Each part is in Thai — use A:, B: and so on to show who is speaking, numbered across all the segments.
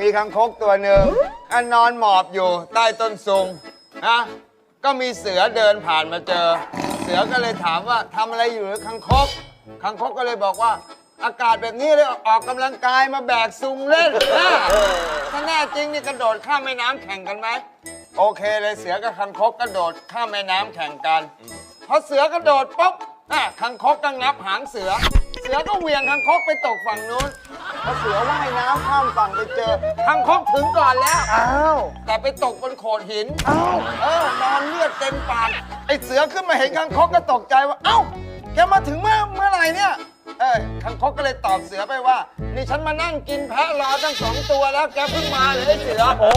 A: มีคังคกตัวหนึ่งอันนอนหมอบอยู่ใต้ต้นซุงนะก็มีเสือเดินผ่านมาเจอ เสือก็เลยถามว่าทำอะไรอยู่หรือคังคกคังคกก็เลยบอกว่า อากาศแบบนี้เลยออกกำลังกายมาแบกซุงเล่นนะถ้าแน่จริงนี่กระโดดข้ามแม่น้ำแข่งกันไหมโอเคเลยเสือกับคังคกกระโดดข้ามแม่น้ำแข่งกันพอเสือกระโดดปุ๊บอะคังคกก็งับหางเสือ เสือก็เหวี่ยงคังคกไปตกฝั่งนู้นพอเสือว่ายน้ำข้ามฝั่งไปเจอคังคกถึงก่อนแล้ว
B: อ้าว
A: แต่ไปตกบนโขดหิน
B: อ้าว
A: เออนอนเลือดเต็มปากไอเสือขึ้นมาเห็นคังคกก็ตกใจว่า เอ้า แกมาถึงเมื่อเมื่อไหร่เนี่ย เออคังคกก็เลยตอบเสือไปว่า นี่ฉันมานั่งกินแพะรอตั้งสองตัวแล้วแกเพิ่งมาเลยไอ้เสือ
B: โอ้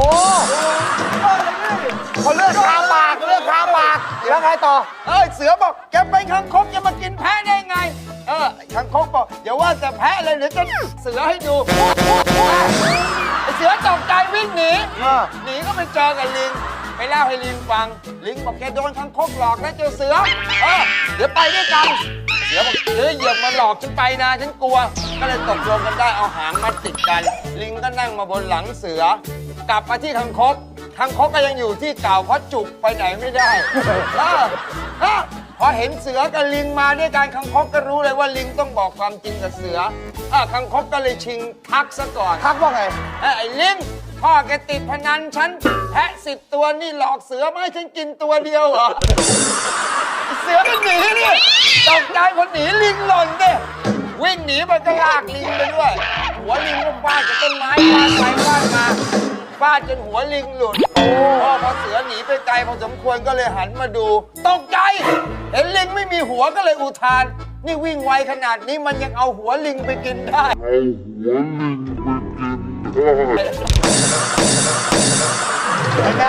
B: เขาเลือกคาปากเลือกคาปากแล้วไงต่อ
A: เออเสือบอกแกเป็นคังคกจะมากินแพะได้ไง เออคังคกบอกอย่าว่าแต่แพะเลยเดี๋ยวจะเสือให้ดูไอเสือตกใจวิ่งหนี
B: อ่า
A: หนีก็ไปเจอกับลิง ไปเล่าให้ลิงฟัง ลิงบอกแกโดนคังคกหลอกนะเจอเสือเออเดี๋ยวไปด้วยกันเสือบอกเดี๋ยวเหยียบมาหลอกฉันไปนะฉันกลัว ก็เลยตกลงกันได้เอาหางมาติดกัน ลิงก็นั่งมาบนหลังเสือ กลับมาที่คังคกคังคกก็ยังอยู่ที่เก่าเพราะจุกไปไหนไม่ได้เออเออ พอเห็นเสือกับลิงมาด้วยกันคังคกก็รู้เลยว่าลิงต้องบอกความจริงกับเสืออะคังคกก็เลยชิงทักซะก่อน
B: ทักว่าไง
A: เอ้ยไอ้ลิงพ่อแกติดพนันฉันแพะสิบตัวนี่หลอกเสือมาให้ฉันกินตัวเดียวเหรอเสือก็หนีนี่ตกใจพอหนีลิงหล่นเด้วิ่งหนีไปก็ลากลิงไปด้วย หัวลิงก็ฟาดกับต้นไม้ฟาดไปฟาดมา ฟาดจนหัวลิงหลุดโอ้พอเสือหนีไปไกลพอสมควรก็เลยหันมาดูตกใจเห็นลิงไม่มีหัวก็เลยอุทาน นี่วิ่งไวขนาดนี้มันยังเอาหัวลิงไปกินได้
B: เป็นไง